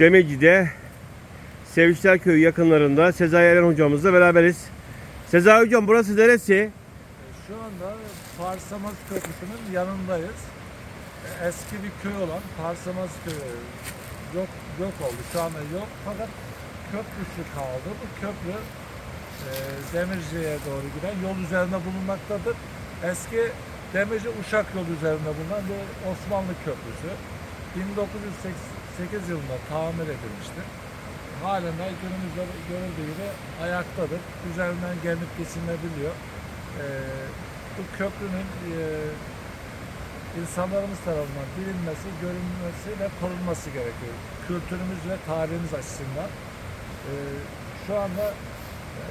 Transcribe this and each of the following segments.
Demeci'de Sevinçler Köyü yakınlarında Sezai Eren hocamızla beraberiz. Sezai hocam burası neresi? Şu anda Parsamaz Köprüsü'nün yanındayız. E, Eski bir köy olan Parsamaz Köyü yok yok oldu. Şu anda yok fakat köprüsü kaldı. Bu köprü e, Demirci'ye doğru giden yol üzerinde bulunmaktadır. Eski Demirci Uşak yolu üzerinde bulunan bir Osmanlı köprüsü. 1988 yılında tamir edilmiştir. Halen de günümüzde görüldüğü gibi ayaktadır. Üzerinden gelip geçilebiliyor. Ee, bu köprünün e, insanlarımız tarafından bilinmesi, görünmesi ve korunması gerekiyor. Kültürümüz ve tarihimiz açısından. Ee, şu anda e,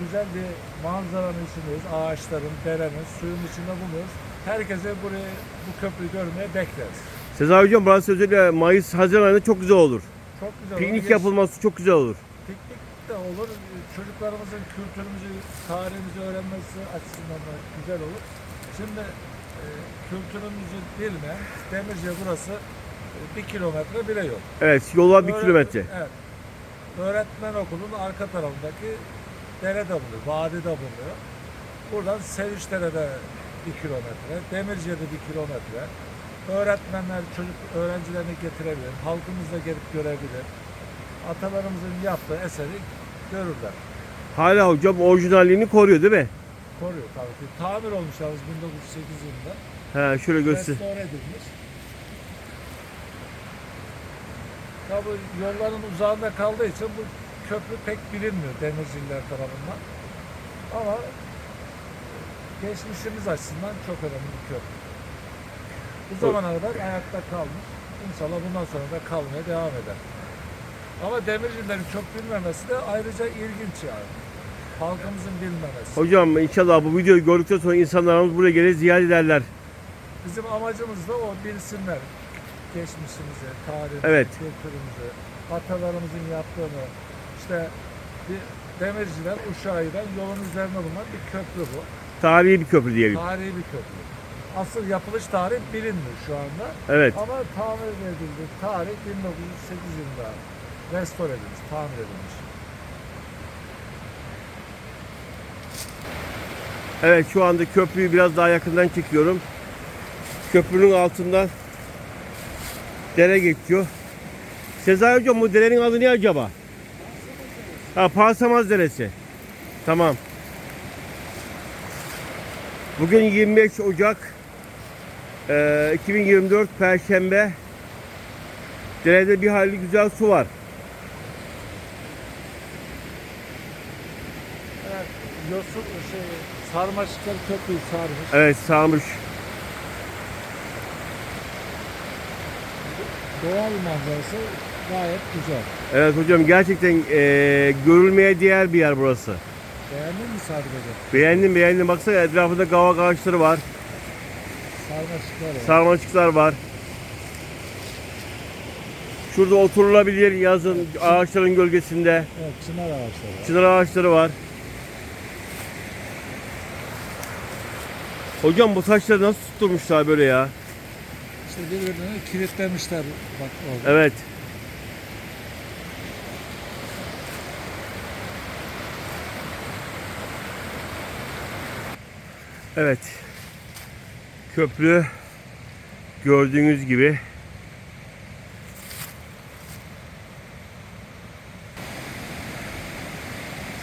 güzel bir manzaranın içindeyiz. Ağaçların, derenin, suyun içinde bulunuyoruz. Herkese burayı, bu köprüyü görmeye bekleriz. Sezai hocam burası özellikle Mayıs, Haziran ayında çok güzel olur. Çok güzel. olur. Piknik Geç- yapılması çok güzel olur. Piknik de olur. Çocuklarımızın kültürümüzü, tarihimizi öğrenmesi açısından da güzel olur. Şimdi e, kültürümüzü bilmeyen Demirci burası e, bir kilometre bile yok. Evet yol var bir Öğret- kilometre. Evet. Öğretmen okulunun arka tarafındaki derede bulunuyor, vadide bulunuyor. Buradan Sevişdere'de bir kilometre, Demirci'de bir kilometre. Öğretmenler çocuk öğrencilerini getirebilir, halkımız da gelip görebilir. Atalarımızın yaptığı eseri görürler. Hala hocam orijinalliğini koruyor değil mi? Koruyor tabii ki. Tamir olmuş yalnız 1908 yılında. He şöyle göster. Restore edilmiş. Tabii yolların uzağında kaldığı için bu köprü pek bilinmiyor demirciler tarafından. Ama geçmişimiz açısından çok önemli bir köprü. Bu zamana kadar ayakta kalmış. İnşallah bundan sonra da kalmaya devam eder. Ama demircilerin çok bilmemesi de ayrıca ilginç yani. Halkımızın bilmemesi. Hocam inşallah bu videoyu gördükten sonra insanlarımız buraya gelir ziyaret ederler. Bizim amacımız da o bilsinler geçmişimizi, tarihimizi, Evet. kültürümüzü, atalarımızın yaptığını. İşte bir demirciler Uşak'tan yolun üzerine bulunan bir köprü bu. Tarihi bir köprü diyelim. Tarihi bir köprü. Asıl yapılış tarihi bilinmiyor şu anda. Evet. Ama tamir edildi. Tarih 1908 yılında restore edilmiş, tamir edilmiş. Evet şu anda köprüyü biraz daha yakından çekiyorum. Köprünün altından dere geçiyor. Sezai hocam bu derenin adı ne acaba? Ha Parsamaz Deresi. Tamam. Bugün 25 Ocak eee, 2024 Perşembe. Derede bir hayli güzel su var. Evet, yosun şey, sarmaşıklar köprüyü sarmış. Evet sağmış. Doğal manzarası gayet güzel. Evet hocam gerçekten eee, görülmeye değer bir yer burası. Beğendin mi Sadık Hocam? Beğendim beğendim. Baksana etrafında kavak ağaçları var. Sarmaşıklar var. Sarmaşıklar var. Şurada oturulabilir yazın ağaçların gölgesinde. evet, çınar ağaçları var. Çınar ağaçları var. Hocam bu taşları nasıl tutturmuşlar böyle ya? İşte birbirlerini kilitlemişler bak orada. Evet. Evet. Köprü gördüğünüz gibi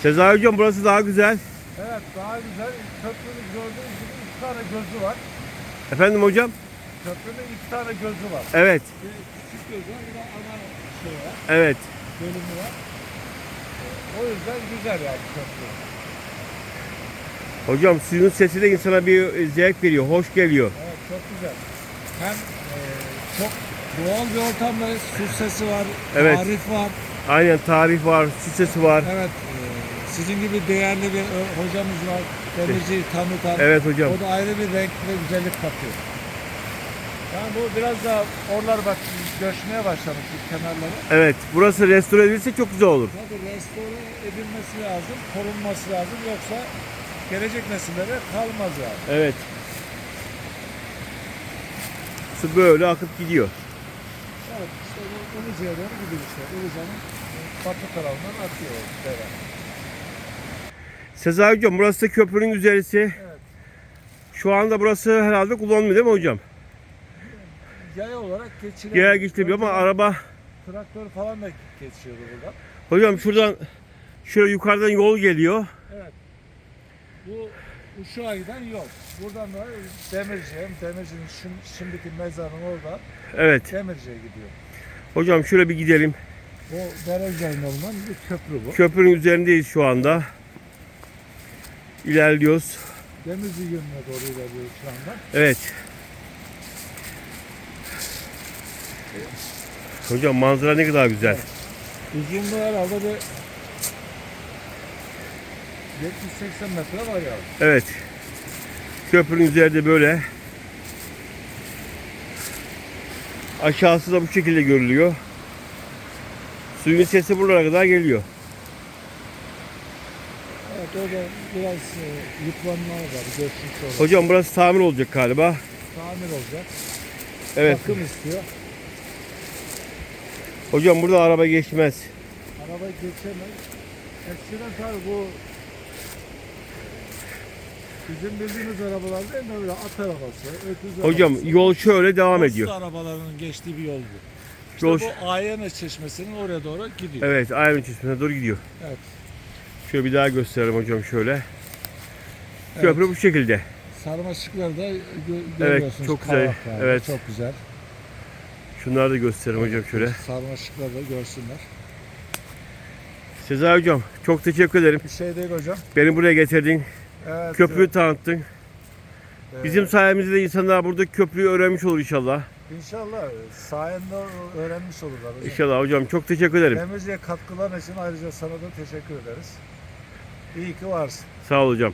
Sezai hocam burası daha güzel. Evet daha güzel. Köprünün gördüğünüz gibi iki tane gözü var. Efendim hocam? Köprünün iki tane gözü var. Evet. Bir küçük gözü var, bir de ana şey var, Evet. bölümü var. O yüzden güzel yani köprü. Hocam suyun sesi de insana bir zevk veriyor. Hoş geliyor. Evet çok güzel. Hem e, çok doğal bir ortamda su sesi var, Evet. tarif var. Aynen tarih var, su sesi var. Evet. e, sizin gibi değerli bir ö- hocamız var. Demirciyi tanıtan. Evet hocam. O da ayrı bir renk ve güzellik katıyor. Yani bu biraz daha oralar bak göçmeye başlamış bu kenarları. Evet. Burası restore edilse çok güzel olur. Tabii restore edilmesi lazım, korunması lazım yoksa gelecek nesillere kalmaz yani. Evet. Su böyle akıp gidiyor. Evet, İşte bu Ilıca'ya doğru gidiyor işte. Ilıca'nın batı tarafından akıyor dere. Sezai hocam burası da köprünün üzerisi. Evet. Şu anda burası herhalde kullanılmıyor değil mi hocam? Yaya olarak geçilen... Yaya geçilebiliyor ama araba... Traktör falan da geçiyordu buradan. Hocam şuradan şöyle yukarıdan yol geliyor. Evet. Bu Uşak'a giden yol. Buradan da Demirci'ye, Demirci'nin şim- şimdiki mezarının orada Evet. Demirci'ye gidiyor. Hocam şöyle bir gidelim. O dere üzerinde bulunan bir köprü bu. Köprünün üzerindeyiz şu anda. İlerliyoruz. Demirci yönüne doğru ilerliyoruz şu anda. Evet. Hocam manzara ne kadar güzel. Uzunluğu herhalde bir 70-80 metre var ya. Evet. Köprünün üzerinde böyle. Aşağısı da bu şekilde görülüyor. Suyun sesi buralara kadar geliyor. Evet orada biraz e, yıpranma var. Geçmiş olarak. Hocam burası tamir olacak galiba. Tamir olacak. Evet. Bakım istiyor. Hocam burada araba geçmez. Araba geçemez. Eskiden tabii bu bizim bildiğimiz arabalar değil de böyle at arabası, öküz Hocam arabası. yol şöyle devam Posta ediyor. arabalarının geçtiği bir yol bu. İşte Yol bu Ayene çeşmesinin oraya doğru gidiyor. Evet, Ayrın çeşmesine doğru gidiyor. Evet. Şöyle bir daha gösterelim hocam şöyle. Köprü bu şekilde. Sarmaşıkları da gö- görüyorsunuz. çok güzel. kavaklarda. Evet. Çok güzel. Şunları da gösterelim hocam şöyle. Sarmaşıkları da görsünler. Sezai hocam çok teşekkür ederim. Bir şey değil hocam. Beni buraya getirdin. Evet. Köprüyü tanıttın. e, Bizim sayemizde de insanlar burada köprüyü öğrenmiş olur inşallah. İnşallah sayende öğrenmiş olurlar hocam. İnşallah hocam çok teşekkür ederim. Demirci'ye katkıların için ayrıca sana da teşekkür ederiz. İyi ki varsın. Sağ ol hocam.